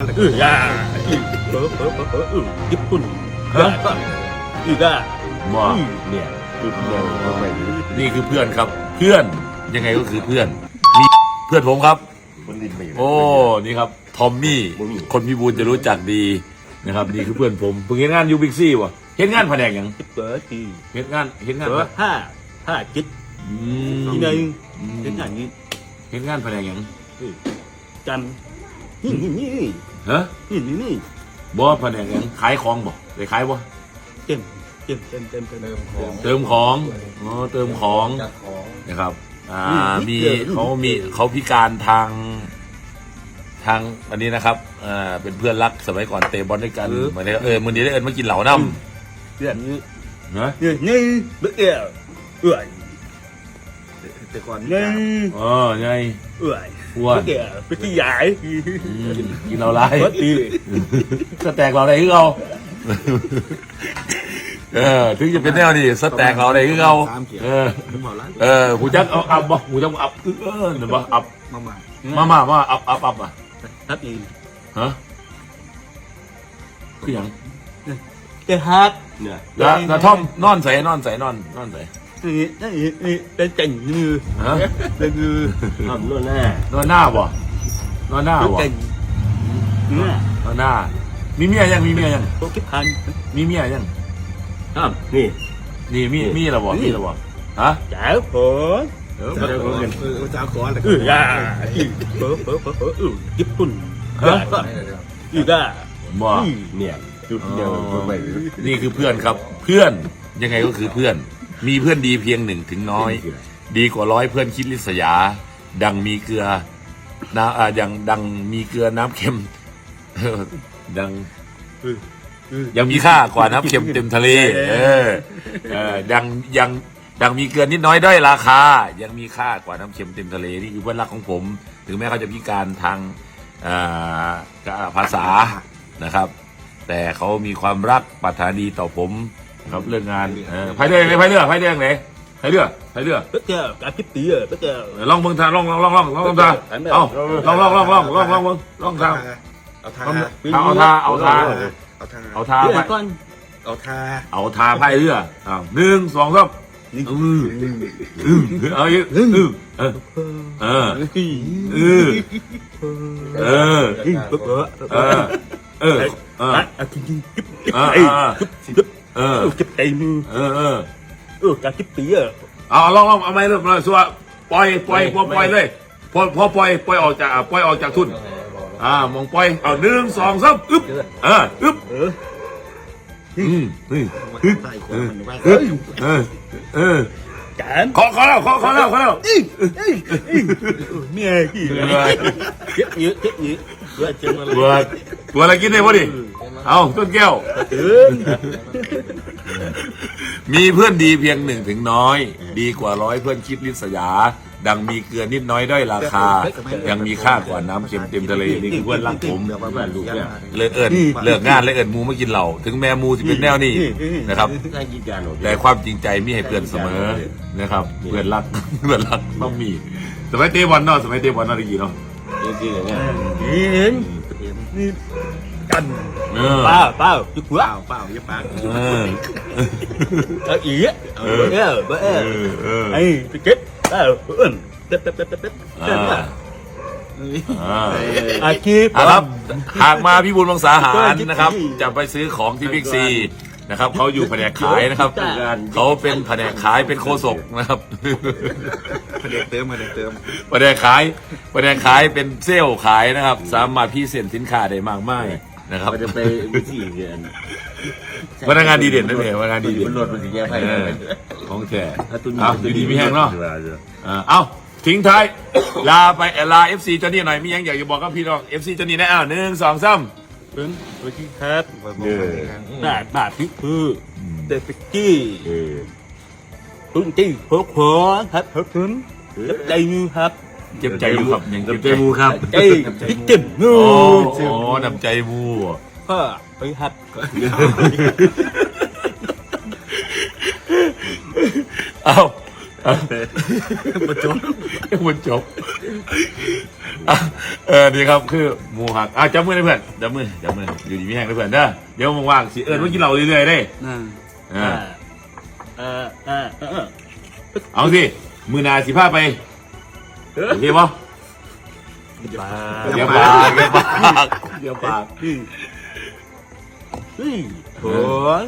อืออ่าอือเออเออเอออือญี่ปุ่นฮะอืออะว่าเนี่ยอือเออเออเออนี่คือเพื่อนครับ เพื่อนยังไงก็คือเพื่อนมีเพื่อนผมครับคนดินไปอยู่โอ้นี่ครับทอมมี่คนพิบูลจะรู้จักดีนะครับนี่คือเพื่อนผมเพิ่งเห็นงานยูบิกซี่วะเห็นงานแผนกยังเปิดทีเห็นงานเห็นงานห้าห้าจิตที่หนึ่งอืมถึงอย่างนี้เห็นงานแผนกยังจำ นี่นี่นี่ฮะนี่นี่นี่บ่แผนกหยังขายของบ่ได้ขายบ่เต็มเต็มเต็มเต็มเต็มเติมของเติมของอ๋อเติมของจัดของนะครับ อ่ามีเขามีเขาพิการทาง ทางอันนี้นะครับอ่าเป็นเพื่อนรักสมัยก่อนเตะบอลด้วยกันเหมือนเออมือนี้ได้เอินมากินเหล่าน้เรื่องนี้ำนะนี่นี่เบื่อเอื่อย แต่ก่อนนี่อ๋อไงเอื่อยอ้วนเบื่อไปที่ใหญ่อืมกินเราไรเปิดทีสแต็กเราได้คือเราเออถึงจะเป็นแนวนี้สแต็กเราได้คือเราเออหมอร้านเออหูจักเอาอัพบ่หูจักอัพเออเดี๋ยวบ่อัพมามามามามาอัพอัพอัพอะทับอีฮะคือหยังเจ้าฮักเนี่ยแล้วแล้วท่อมนอนใส่นอนใส่นอนนอนใส่ นี่นี่เป็นแต่งมือฮะเป็นมือทำนู่นแน่นอนหน้าบ่นอนหน้าบ่แต่งเนี่ยนอนหน้า มีเมียยังมีเมียยังโตคิดพันมีเมียยังครับนี่นี่มีมีล้วบ่มีล้วบ่ฮะจ๋าผมเออจะได้เงินเออจะขออะไรอืออะอือเปิดเปิดเปิดเปิดอือญี่ปุ่นอะอืออะบ่เนี่ยจุดเดียวไปนี่คือเพื่อนครับ เพื่อนยังไงก็คือเพื่อน มีเพื่อนดีเพียงหนึ่งถึงน้อย ดีกว่าร้อยเพื่อนคิดลิษยา ดังมีเกลือน้ำอ่าอย่างดังมีเกลือน้ำเค็มเออดังยังมีค่ากว่าน้ำเค็มเต็มทะเล เออเออดังยังดังมีเกินนิดน้อยด้อยราคา ยังมีค่ากว่าน้ำเค็มเต็มทะเลนี่คือเพื่อนรักของผม ถึงแม้เขาจะพิการทางอ่าภาษานะครับ แต่เขามีความรักปรารถนาดีต่อผมนะ ครับเรื่องงานเออไพ่เรื่องไหนไพ่เรื่องไพ่เรื่องไหนไพ่เรื่องไพ่เรื่อง bất chờ cả kiếp tí à bất chờ ลองเบิ่งทางลองลองลองลองลองทางเอาลองลองลองลองลองลองเบิ่งลองทาง เอาทาเอาทาเอาทาเอาทาเอาทา Biết ไป là con เอาทาเอาทาไพ่เรืออ้าวหนึ่งสองสามอืออือเอาอีกอือเออเออเออ เออ bất chờ เออเออ เออ à à kiếp kiếp kiếp เออ đây เออ kiếp kiếp เออ kiếp đây mưa เออเออ ừ cả kiếp tí à เอาลองลองเอาไม้เริ่มเลยสัวปล่อยปล่อยพอปล่อยเลยพอพอปล่อยปล่อยออกจากปล่อยออกจากทุน อ่ามองปล่อยเอาหนึ่งสองสามอึ๊บเอออึ๊บ ừ อืมอืมใส่คนมันไว้อึ๊บเออเออ cản ขอขอแล้วขอขอแล้วขอแล้ว mẹ gì kiếp nhớ kiếp nhớ vừa chân mà ตัวตัวอะไรกินได้พอดิ เอาต้นแก้ว ừ มีเพื่อนดีเพียงหนึ่งถึงน้อย ดีกว่าร้อยเพื่อนคิดลิษยา ดังมีเกลือนิดน้อยด้อยราคา ยังมีค่ากว่าน้ำเค็มเต็มทะเลนี่คือเพื่อนรักผมเดี๋ยวมาบ้านลูกเนี่ยเลิกเอิญเลิกงานเลยเอิญมูมากินเหล้าถึงแม้มูจะเป็นแนวนี้นะครับได้ยินยาหนูแต่ความจริงใจมีให้เพื่อนเสมอนะครับเพื่อนรักเพื่อนรักต้องมีสมัยเตะบอลเนาะสมัยเตะบอลเนาะตะกี้เนาะจริงๆเนี่ย nhìn đi cần เออ bao bao chứ เปล่า quá เปล่าอย่าปากเออ ở ý á Ừ. bữa bữa เออ เออ ấy cái kết bao ừ tết tết tết tết tết อ่าอ่า à kiếp อะครับหากมาพี่บุญวังสาหารนะครับ จะไปซื้อของที่บิ๊กซีนะครับเขาอยู่แผนกขายนะครับเขาเป็นแผนกขายเป็นโคศกนะครับเด็กเติมมาเด็กเติม แผนกขายแผนกขายเป็นเซลล์ขายนะครับ สามารถพรี่เซ็นสินค้าได้มากมาย นะครับ มันจะไปวิธีเงินพนักงานดีเด่นนั่นเองพนักงานดีเด่น มันรถมันถึงแย่ไปเออของแท้ถ้าตุ้นเอาดีๆไม่แห้งเนาะ อ่าเอาทิ้งท้าย ลาไปลาเอฟซีเจ้านี่หน่อยมียังอยากจะบอกกับพี่น้องเอฟซีเจ้านี่นะอ้าวหนึ่งสองสาม Đứng với chiếc thép เออ Bà bà thiết thư Để phải chi เออ Tuấn chi hốt hóa Hấp hốt thứng Hấp đây như hấp เจ็บใจอยู่ครับยังเจ็บเจใจมูครับ Đây Thiết trình โอ้ ngư โหน้ำใจบู Hả Phải hấp เอามาจบยังมันจบอะเออนี่ครับคือหมูหักอะจับมือเลยเพื่อนจับมือจับมืออยู่ดีไม่แห้งเลยเพื่อนเด้อเดี๋ยวว่างๆสิเอิญว่ากินเหล้าเรื่อยๆได้นั่นเอเอออเออเออเออเอาสิมือหนาสิพาไป โอเคปะปาเดี๋ยวปากเดี๋ยวปากเดี๋ยวปากเฮ้ยโหน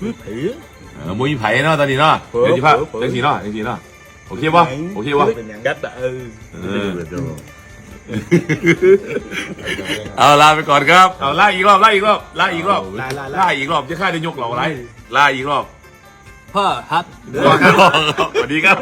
มือถือเออมุ้ยไผ่เนาะตอนนี้เนาะเผลอเดี๋ยวสิพาเผลอเดี๋ยวสิเนาะเดี๋ยวสิเนาะโอเคปะโอเคปะยัดอะเออเออเอาลาไปก่อนครับ เอาลาอีกรอบลาอีกรอบลาอีกรอบลาลาลาอีกรอบจะฆ่าได้ยกเหล่าไรลาอีกรอบพ่อครับสวัสดีครับ